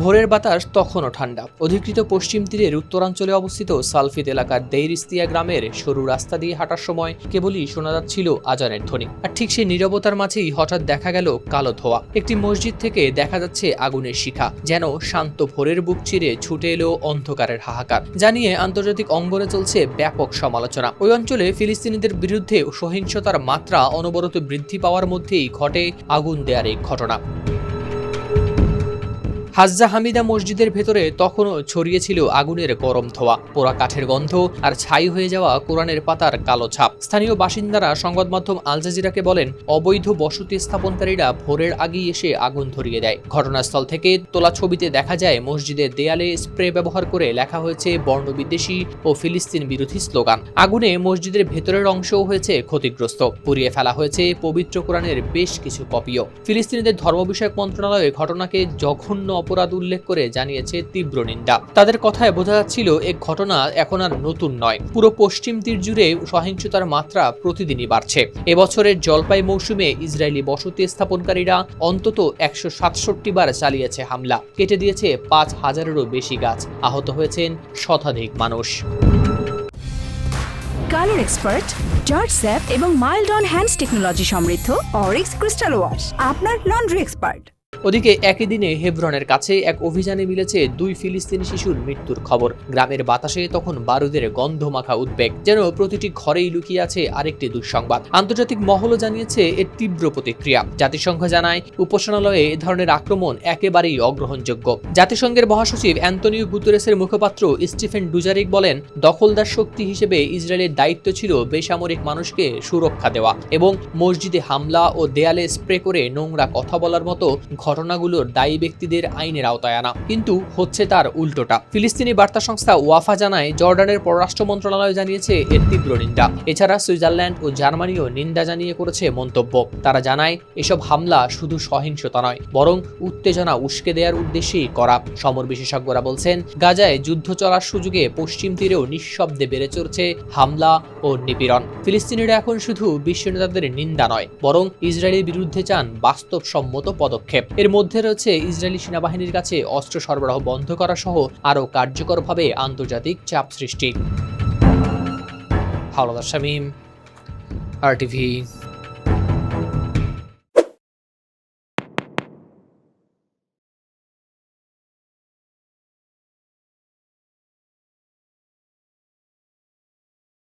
ভোরের বাতাস তখনও ঠান্ডা। অধিকৃত পশ্চিম তীরের উত্তরাঞ্চলে অবস্থিত সালফিদ এলাকার দেইরিস্তিয়া গ্রামের সরু রাস্তা দিয়ে হাঁটার সময় কেবলই শোনা যাচ্ছিল আজানের ধ্বনি। আর ঠিক সেই নীরবতার মাঝেই হঠাৎ দেখা গেল কালো ধোয়া। একটি মসজিদ থেকে দেখা যাচ্ছে আগুনের শিখা, যেন শান্ত ভোরের বুক চিরে ছুটে এলো অন্ধকারের হাহাকার। জানিয়ে আন্তর্জাতিক অঙ্গনে চলছে ব্যাপক সমালোচনা। ওই অঞ্চলে ফিলিস্তিনিদের বিরুদ্ধে সহিংসতার মাত্রা অনবরত বৃদ্ধি পাওয়ার মধ্যেই ঘটে আগুন দেয়ার এই ঘটনা। হাজ্জা হামিদা মসজিদের ভেতরে তখনও ছড়িয়েছিল আগুনের গরম ধোয়া। পোড়া কাঠের গন্ধ আর ছাই হয়ে যাওয়া কোরআনের পাতার কালো ছাপ। স্থানীয় বাসিন্দারা সংবাদ মাধ্যম আল জাজিরাকে বলেন, অবৈধ বসতি স্থাপনকারীরা ভোরের আগেই এসে আগুন ধরিয়ে দেয়। ঘটনাস্থল থেকে তোলা ছবিতে দেখা যায় মসজিদের দেয়ালে স্প্রে ব্যবহার করে লেখা হয়েছে বর্ণবিদ্বেষী ও ফিলিস্তিন বিরোধী স্লোগান। আগুনে মসজিদের ভেতরের অংশও হয়েছে ক্ষতিগ্রস্ত। পুড়িয়ে ফেলা হয়েছে পবিত্র কোরআনের বেশ কিছু কপিও। ফিলিস্তিনিদের ধর্ম বিষয়ক মন্ত্রণালয় ঘটনাকে জঘন্য অপরাধ উল্লেখ করে জানিয়েছে তীব্র নিন্দা। তাদের কথায় বোঝা যাচ্ছিল, এ ঘটনা এখন আর নতুন নয়। পুরো পশ্চিম তীর জুড়ে সহিংসতার মাত্রা প্রতিদিনই বাড়ছে। এবছরের জলপাই মৌসুমে ইসরায়েলি বসতি স্থাপনকারীরা অন্তত একশো সাতষট্টি বার চালিয়েছে হামলা। কেটে দিয়েছে পাঁচ হাজারেরও বেশি গাছ। আহত হয়েছেন শতাধিক মানুষ। কালার এক্সপার্ট, জর্জ স্যাপ এবং মাইল্ড অন হ্যান্ডস টেকনোলজি সমৃদ্ধ অরিক্স ক্রিস্টাল ওয়াশ, আপনার লন্ড্রি এক্সপার্ট। ওদিকে একই দিনে হেব্রনের কাছে এক অভিযানে মিলেছে দুই ফিলিস্তিনি শিশুর মৃত্যুর খবর। গ্রামের বাতাসে তখন বারুদের গন্ধ মাখা উদ্বেগ, যেন প্রতিটি ঘরেই লুকিয়ে আছে আরেকটি দুঃসংবাদ। আন্তর্জাতিক মহলও জানিয়েছে এর তীব্র প্রতিক্রিয়া। জাতিসংঘ জানায়, উপাসনালয়ে এ ধরনের আক্রমণ একেবারেই অগ্রহণযোগ্য। জাতিসংঘের মহাসচিব অ্যান্তনিও গুতেরেসের মুখপাত্র স্টিফেন ডুজারিক বলেন, দখলদার শক্তি হিসেবে ইসরায়েলের দায়িত্ব ছিল বেসামরিক মানুষকে সুরক্ষা দেওয়া এবং মসজিদে হামলা ও দেয়ালে স্প্রে করে নোংরা কথা বলার মতো ঘটনাগুলোর দায়ী ব্যক্তিদের আইনের আওতায় আনা। কিন্তু হচ্ছে তার উল্টোটা। ফিলিস্তিনি বার্তা সংস্থা ওয়াফা জানায়, জর্ডানের পররাষ্ট্র মন্ত্রণালয় জানিয়েছে, এর তীব্র নিন্দা। এছাড়া সুইজারল্যান্ড ও জার্মানিও নিন্দা জানিয়ে করেছে মন্তব্য। তারা জানায়, এসব হামলা শুধু সহিংসতা নয়, বরং উত্তেজনা উস্কে দেওয়ার উদ্দেশ্যেই করা। সমর বিশেষজ্ঞরা বলছেন, গাজায় যুদ্ধ চলার সুযোগে পশ্চিম তীরেও নিঃশব্দে বেড়ে চলছে হামলা ও নিপীড়ন। ফিলিস্তিনিরা এখন শুধু বিশ্ব নেতাদের নিন্দা নয়, বরং ইসরায়েলের বিরুদ্ধে চান বাস্তবসম্মত পদক্ষেপ। এর মধ্যে রয়েছে ইসরায়েলি সেনাবাহিনীর কাছে অস্ত্র সরবরাহ বন্ধ করা সহ আরও কার্যকরভাবে আন্তর্জাতিক চাপ সৃষ্টি। হাওলাদার শামীম আর টিভি